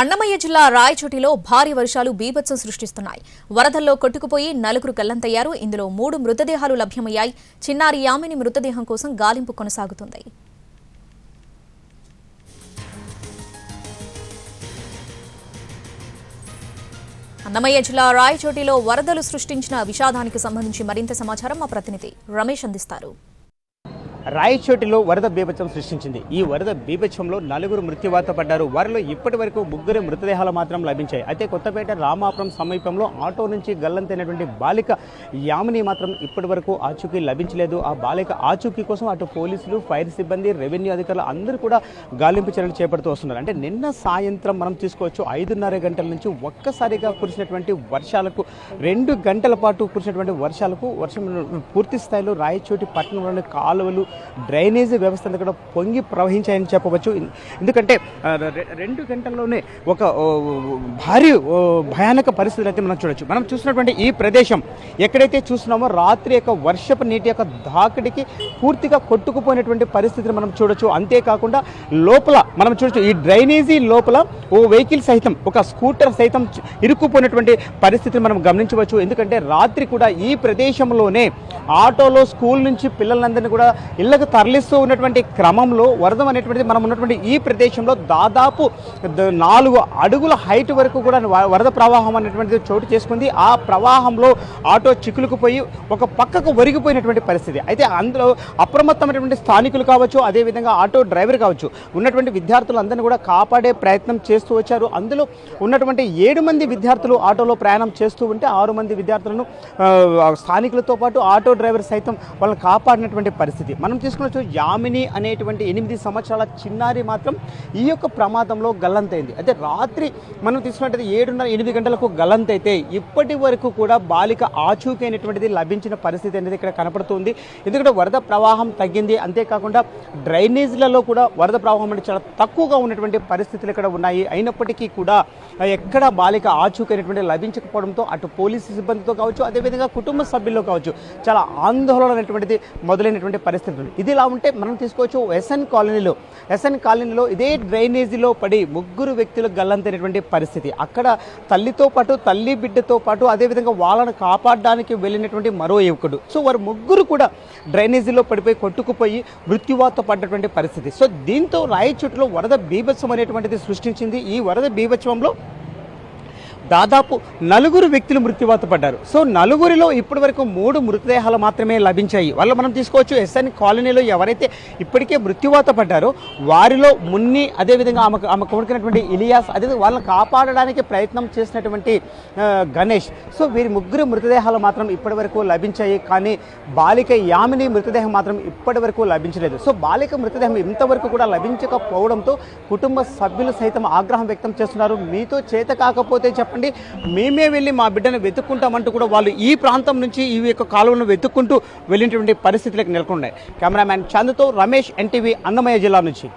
అన్నమయ్య జిల్లా రాయచోటిలో భారీ వర్షాలు బీభత్సం సృష్టిస్తున్నాయి. వరదల్లో కొట్టుకుపోయి నలుగురు గల్లంతయ్యారు ఇందులో మూడు మృతదేహాలు లభ్యమయ్యాయి. చిన్నారి యామిని మృతదేహం కోసం గాలింపు కొనసాగుతుంది. అన్నమయ్య జిల్లా రాయచోటిలో వరదలు సృష్టించిన విషాదానికి సంబంధించి మరింత సమాచారం మా ప్రతినిధి రమేష్ అందిస్తారు. రాయచోటిలో వరద బీభత్సం సృష్టించింది. ఈ వరద బీభత్సంలో నలుగురు మృత్యువాత పడ్డారు. వారిలో ఇప్పటి వరకు ముగ్గురు మృతదేహాలు మాత్రం లభించాయి. అయితే కొత్తపేట రామాపురం సమీపంలో ఆటో నుంచి గల్లంతైనటువంటి బాలిక యామిని మాత్రం ఇప్పటి వరకు ఆచూకీ లభించలేదు. ఆ బాలిక ఆచూకీ కోసం అటు పోలీసులు ఫైర్ సిబ్బంది రెవెన్యూ అధికారులు అందరూ కూడా గాలింపు చర్యలు చేపడుతూ వస్తున్నారు. అంటే నిన్న సాయంత్రం మనం తీసుకోవచ్చు ఐదున్నర గంటల నుంచి ఒక్కసారిగా కురిసినటువంటి వర్షాలకు రెండు గంటల పాటు కురిసినటువంటి వర్షాలకు వర్షం పూర్తి స్థాయిలో రాయచోటి పట్టణంలోని కాలువలు డ్రైనేజీ వ్యవస్థ అంతా కూడా పొంగి ప్రవహించాయని చెప్పవచ్చు. ఎందుకంటే రెండు గంటల్లోనే ఒక భారీ భయానక పరిస్థితులు అయితే మనం చూడొచ్చు. మనం చూసినటువంటి ఈ ప్రదేశం ఎక్కడైతే చూస్తున్నామో రాత్రి యొక్క వర్షపు నీటి యొక్క దాకిడికి పూర్తిగా కొట్టుకుపోయినటువంటి పరిస్థితిని మనం చూడొచ్చు. అంతేకాకుండా లోపల మనం చూడొచ్చు ఈ డ్రైనేజీ లోపల ఓ వెహికల్ సైతం ఒక స్కూటర్ సైతం ఇరుక్కుపోయినటువంటి పరిస్థితిని మనం గమనించవచ్చు. ఎందుకంటే రాత్రి కూడా ఈ ప్రదేశంలోనే ఆటోలో స్కూల్ నుంచి పిల్లలందరినీ కూడా ఇళ్ళకు తరలిస్తూ ఉన్నటువంటి క్రమంలో వరదం అనేటువంటిది మనం ఉన్నటువంటి ఈ ప్రదేశంలో దాదాపు నాలుగు అడుగుల హైట్ వరకు కూడా వరద ప్రవాహం అనేటువంటిది చోటు చేసుకుంది. ఆ ప్రవాహంలో ఆటో చిక్కులుకుపోయి ఒక పక్కకు ఒరిగిపోయినటువంటి పరిస్థితి. అయితే అందులో అప్రమత్తమైనటువంటి స్థానికులు కావచ్చు అదేవిధంగా ఆటో డ్రైవర్ కావచ్చు ఉన్నటువంటి విద్యార్థులందరినీ కూడా కాపాడే ప్రయత్నం చేస్తూ వచ్చారు. అందులో ఉన్నటువంటి ఏడు మంది విద్యార్థులు ఆటోలో ప్రయాణం చేస్తూ ఉంటే ఆరు మంది విద్యార్థులను స్థానికులతో పాటు ఆటో డ్రైవర్ సైతం వాళ్ళని కాపాడినటువంటి పరిస్థితి. మనం మనం తీసుకున్నట్టు యామిని అనేటువంటి ఎనిమిది సంవత్సరాల చిన్నారి మాత్రం ఈ యొక్క ప్రమాదంలో గల్లంతైంది. అయితే రాత్రి మనం తీసుకున్నట్టు ఏడున్నర ఎనిమిది గంటలకు గల్లంతైతే ఇప్పటి వరకు కూడా బాలిక ఆచూకీ అనేటువంటిది లభించిన పరిస్థితి అనేది ఇక్కడ కనపడుతుంది. ఎందుకంటే వరద ప్రవాహం తగ్గింది. అంతేకాకుండా డ్రైనేజీలలో కూడా వరద ప్రవాహం అనేది చాలా తక్కువగా ఉన్నటువంటి పరిస్థితులు ఇక్కడ ఉన్నాయి. అయినప్పటికీ కూడా ఎక్కడ బాలిక ఆచూకీ అనేటువంటి లభించకపోవడంతో అటు పోలీసు సిబ్బందితో కావచ్చు అదేవిధంగా కుటుంబ సభ్యుల్లో కావచ్చు చాలా ఆందోళన అనేటువంటిది మొదలైనటువంటి పరిస్థితులు ఇది ఇలా ఉంటే మనం తీసుకోవచ్చు ఎస్ఎన్ కాలనీలో. ఎస్ఎన్ కాలనీలో ఇదే డ్రైనేజీలో పడి ముగ్గురు వ్యక్తులు గల్లంతైనటువంటి పరిస్థితి. అక్కడ తల్లితో పాటు తల్లి బిడ్డతో పాటు అదేవిధంగా వాళ్ళను కాపాడడానికి వెళ్ళినటువంటి మరో యువకుడు. సో వారు ముగ్గురు కూడా డ్రైనేజీలో పడిపోయి కొట్టుకుపోయి మృత్యువాత పడ్డటువంటి పరిస్థితి. సో దీంతో రాయచోటిలో వరద బీభత్సం అనేటువంటిది సృష్టించింది. ఈ వరద బీభత్సంలో దాదాపు నలుగురు వ్యక్తులు మృత్యువాత పడ్డారు. సో నలుగురిలో ఇప్పటి వరకు మూడు మృతదేహాలు మాత్రమే లభించాయి. వాళ్ళు మనం తీసుకోవచ్చు. ఎస్ఎన్ కాలనీలో ఎవరైతే ఇప్పటికే మృత్యువాత పడ్డారో వారిలో మున్ని అదేవిధంగా ఆమెకు ఆమె కొడుకున్నటువంటి ఇలియాస్ అదే వాళ్ళని కాపాడడానికి ప్రయత్నం చేసినటువంటి గణేష్. సో వీరి ముగ్గురు మృతదేహాలు మాత్రం ఇప్పటి వరకు లభించాయి. కానీ బాలిక యామిని మృతదేహం మాత్రం ఇప్పటి వరకు లభించలేదు. సో బాలిక మృతదేహం ఇంతవరకు కూడా లభించకపోవడంతో కుటుంబ సభ్యులు సైతం ఆగ్రహం వ్యక్తం చేస్తున్నారు. మీతో చేత కాకపోతే చెప్పండి. మేమే వెళ్ళి మా బిడ్డను వెతుక్కుంటామంటూ కూడా వాళ్ళు ఈ ప్రాంతం నుంచి ఈ యొక్క కాలువను వెతుక్కుంటూ వెళ్ళినటువంటి పరిస్థితులకు నెలకొన్నాయి. కెమెరామ్యాన్ చందుతో రమేష్ ఎన్టీవీ అన్నమయ్య జిల్లా నుంచి.